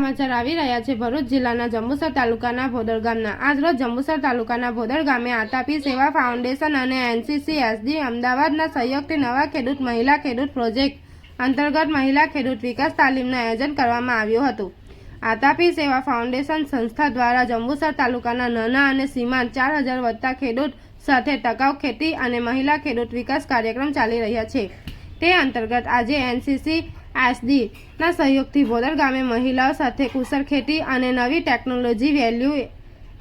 સમાચાર આવી રહ્યા છે. ભરૂચ જિલ્લાના જંબુસર તાલુકાના ભોદર ગામના. આજરોજ જંબુસર તાલુકાના ભોદર ગામે આતાપી સેવા ફાઉન્ડેશન અને એનસીસી એસડી અમદાવાદના સહયોગથી નવા ખેડૂત મહિલા ખેડૂત પ્રોજેક્ટ અંતર્ગત મહિલા ખેડૂત વિકાસ તાલીમનું આયોજન કરવામાં આવ્યું હતું. આતાપી સેવા ફાઉન્ડેશન સંસ્થા દ્વારા જંબુસર તાલુકાના નાના અને સીમાંત ચાર હજાર વધતા ખેડૂત સાથે ટકાઉ ખેતી અને મહિલા ખેડૂત વિકાસ કાર્યક્રમ ચાલી રહ્યા છે. તે અંતર્ગત આજે એનસીસી એસડી ના સહયોગથી ભોદર ગામે મહિલાઓ સાથે કુશળ ખેતી અને નવી technology value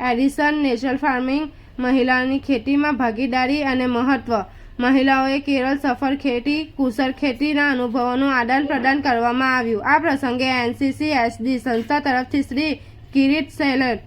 addition natural farming, મહિલાઓની ખેતીમાં ભાગીદારી અને મહત્વ. મહિલાઓએ કેરળ સફળ ખેતી, કુશળ ખેતીના અનુભવોનું આદાન પ્રદાન કરવામાં આવ્યું. આ પ્રસંગે એનસીસી એસડી સંસ્થા તરફથી Shri Kirit Shelat,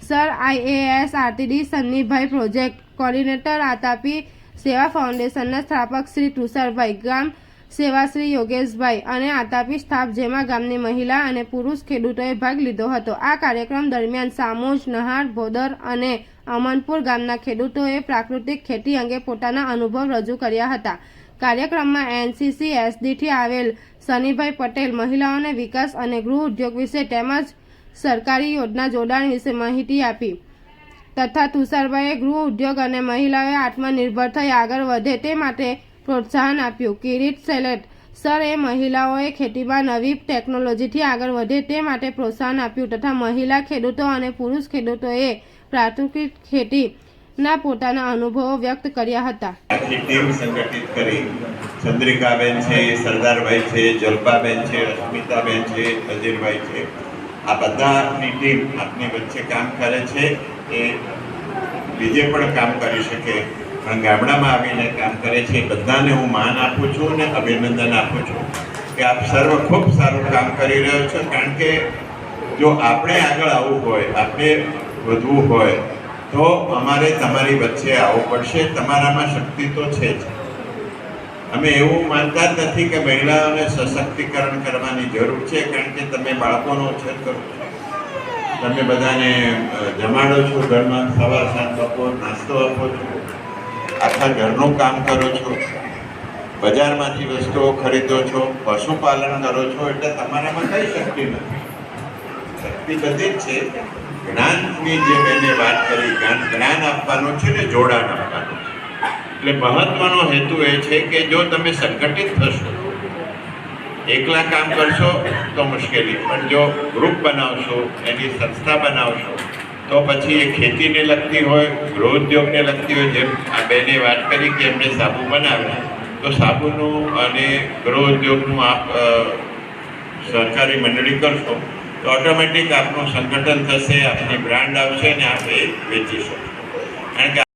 sir IAS RTD, Sunnybhai project coordinator Atapi Seva ફાઉન્ડેશનના સ્થાપક શ્રી તુષારભાઈ ગામ સેવાશ્રી યોગેશભાઈ અને આતાપી સ્ટાફ જેમાં ગામની મહિલા અને પુરુષ ખેડૂતોએ ભાગ લીધો હતો. આ કાર્યક્રમ દરમિયાન સામોજ, નહાર, ભોદર અને અમનપુર ગામના ખેડૂતોએ પ્રાકૃતિક ખેતી અંગે પોતાના અનુભવ રજૂ કર્યા હતા. કાર્યક્રમમાં એનસીસી, એસડીથી આવેલ સનીભાઈ પટેલ, મહિલાઓને વિકાસ અને ગૃહ ઉદ્યોગ વિશે તેમજ સરકારી યોજના જોડાણ વિશે માહિતી આપી. તથા તુષારભાઈએ ગૃહ ઉદ્યોગ અને મહિલાઓએ આત્મનિર્ભર થઈ આગળ વધે તે માટે પ્રોત્સાહન આપ્યું. કિરીટ સેલેટ. સર, એ મહિલાઓએ ખેતીમાં નવી ટેકનોલોજીથી આગળ વધે તે માટે પ્રોત્સાહન આપ્યું તથા મહિલા ખેડૂતો અને પુરુષ ખેડૂતોએ પ્રાકૃતિક ખેતીના પોતાના અનુભવો વ્યક્ત કર્યા હતા. ટીમ સંગઠિત કરી ચંદ્રિકાબેન છે, સરદારભાઈ છે, જલપાબેન છે, અસ્મિતાબેન છે અજીરભાઈ છે. આ બધાની ટીમ આપની વચ્ચે કામ કરે છે. એ બીજે પણ કામ કરી શકે ગામડામાં આવીને કામ કરે છે. બધાને હું માન આપું છું અને અભિનંદન આપું છું કે આપ સર્વ ખૂબ સારું કામ કરી રહ્યો છો. કારણ કે જો આપણે આગળ આવવું હોય આપણે વધવું હોય, તો અમારે તમારી વચ્ચે આવવું પડશે. તમારામાં શક્તિ તો છે જ. અમે એવું માનતા જ નથી કે મહિલાઓને સશક્તિકરણ કરવાની જરૂર છે, કારણ કે તમે બાળકોનો ઉછેર કરો છો. તમે બધાને જમાડો છો ઘરમાં, સવાર સાંજ બપોર નાસ્તો આપો છો. આખા ઘરનું કામ કરો છો? બજારમાંથી વસ્તુઓ ખરીદો છો? પશુપાલન કરો છો? એટલે તમારામાં કઈ શક્તિ નથી. શક્તિ બધી જ છે. જ્ઞાનની જે મેં વાત કરી, જ્ઞાન આપવાનું છે ને જોડાણ આપવાનું એટલે મહત્વનો હેતુ એ છે કે જો તમે સંગઠિત થશો, એકલા કામ કરશો તો મુશ્કેલી. પણ જો ગ્રુપ બનાવશો, એની સંસ્થા બનાવશો તો પછી એ ખેતીને લગતી હોય ગૃહ ઉદ્યોગને લગતી હોય, જેમ આ બેને વાત કરી કે એમણે સાબુ બનાવ્યા, તો સાબુનું અને ગૃહ ઉદ્યોગનું આપ સરકારી મંડળી કરશો, તો ઓટોમેટિક આપનું સંગઠન થશે આપની બ્રાન્ડ આવશે ને આપણે વેચી શકશો. કારણ કે